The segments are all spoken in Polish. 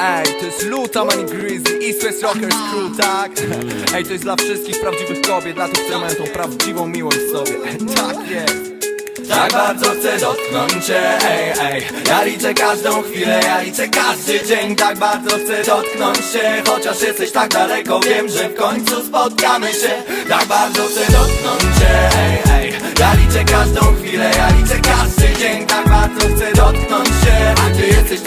Ej, to jest Luta, Money Grizzly, East West Rockers Crew, tak? Ej, to jest dla wszystkich prawdziwych kobiet, dla tych, które mają tą prawdziwą miłość w sobie. Tak jest. Tak bardzo chcę dotknąć cię, ej, ej. Ja liczę każdą chwilę, ja liczę każdy dzień. Tak bardzo chcę dotknąć cię Chociaż jesteś tak daleko, wiem, że w końcu spotkamy się. Tak bardzo chcę dotknąć cię, ej, ej. Ja liczę każdą chwilę, ja liczę każdy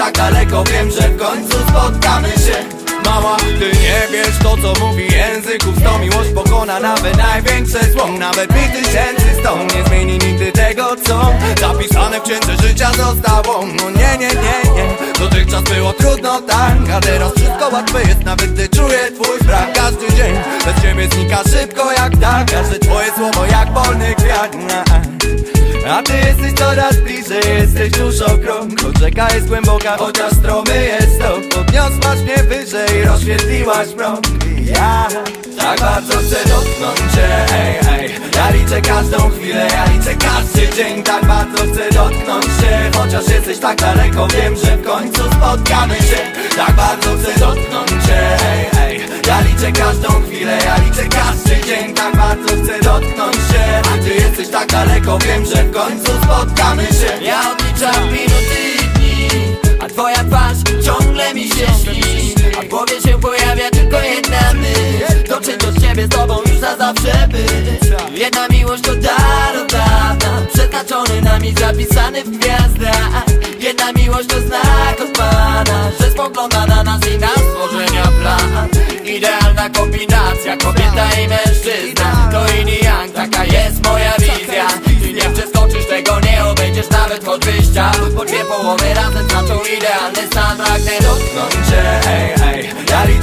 tak daleko, wiem, że w końcu spotkamy się. Mała, ty nie wiesz to co mówi języków Sto miłość pokona nawet największe zło. Nawet mi tysięcy sto nie zmieni nigdy tego co Zapisane w księdze życia zostało. No nie, nie, nie, nie Dotychczas było trudno tak A teraz wszystko łatwe jest nawet gdy czuję twój brak. Każdy dzień bez ciebie znika szybko jak tak Każde twoje słowo jak polny kwiat a ty jesteś coraz bliżej, jesteś krok. Choć rzeka jest głęboka, chociaż stromy jest to. Podniosłaś mnie wyżej, rozświetliłaś I ja tak bardzo chcę dotknąć cię, ej, ej Ja liczę każdą chwilę, ja liczę każdy dzień. Tak bardzo chcę dotknąć cię Chociaż jesteś tak daleko, wiem, że w końcu spotkamy się. Tak bardzo chcę dotknąć cię, ej, ej Ja liczę każdą chwilę, ja liczę każdy dzień. Tak bardzo chcę daleko, wiem, że w końcu spotkamy się. Ja odliczam minuty i dni A twoja twarz ciągle mi się śni. A w głowie się pojawia tylko jedna myśl. Dotrzeć do ciebie z tobą już na zawsze być? Jedna miłość to dar od dawna Przeznaczony nami, zapisany w gwiazdach. Jedna miłość to znak od Pana Że spogląda na nas i na stworzenia plan. Idealna kombinacja, kobieta i mężczyzna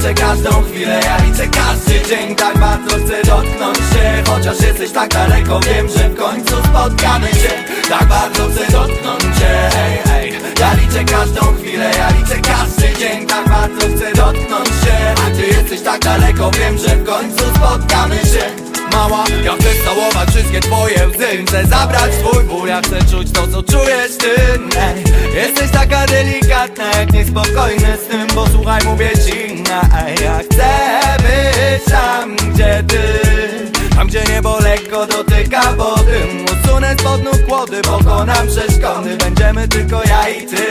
liczę każdą chwilę, ja liczę każdy dzień. Tak bardzo chcę dotknąć się Chociaż jesteś tak daleko, wiem, że w końcu spotkamy się. Tak bardzo chcę dotknąć cię, ej, ej Ja liczę każdą chwilę, ja liczę każdy dzień. Tak bardzo chcę dotknąć się A ty jesteś tak daleko, wiem, że w końcu spotkamy się. Mała, ja chcę całować wszystkie twoje łzy. Chcę zabrać swój ból, ja chcę czuć to co czujesz ty. Ej, Jesteś taka delikatna jak niespokojny z tym Bo słuchaj mówię ci, ej, ja chcę być tam gdzie ty. Tam gdzie niebo lekko dotyka wody. Usunę spod nóg kłody, pokonam przeszkody. Będziemy tylko ja i ty.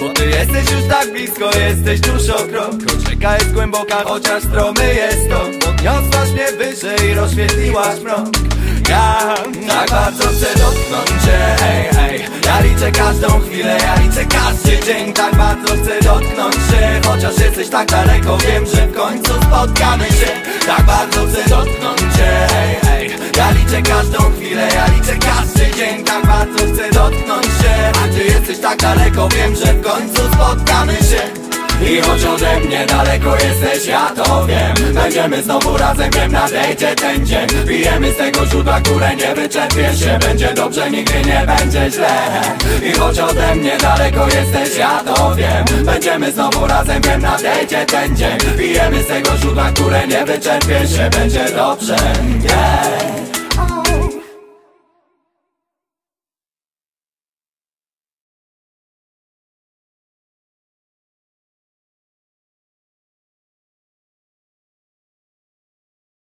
Bo ty jesteś już tak blisko, jesteś tuż o krok rzeka jest głęboka, chociaż stromy jest to. Podniosłaś mnie wyżej, rozświetliłaś mrok. Ja tak bardzo chcę dotknąć cię, Ja liczę każdą chwilę, ja liczę każdy dzień. Tak bardzo chcę dotknąć się Chociaż jesteś tak daleko, wiem, że w końcu spotkamy się. Tak bardzo chcę dotknąć cię, ej, ej Ja liczę każdą chwilę, ja liczę każdy dzień. Tak bardzo chcę dotknąć się. A ty jesteś tak daleko, wiem, że w końcu spotkamy się i choć ode mnie daleko jesteś, ja to wiem. Będziemy znowu razem, wiem, nadejdzie ten dzień. Pijemy z tego źródła, które nie wyczerpie się. Będzie dobrze, nigdy nie będzie źle. I choć ode mnie daleko jesteś, ja to wiem. Będziemy znowu razem, wiem, nadejdzie ten dzień. Pijemy z tego źródła, które nie wyczerpie się. Będzie dobrze, yeah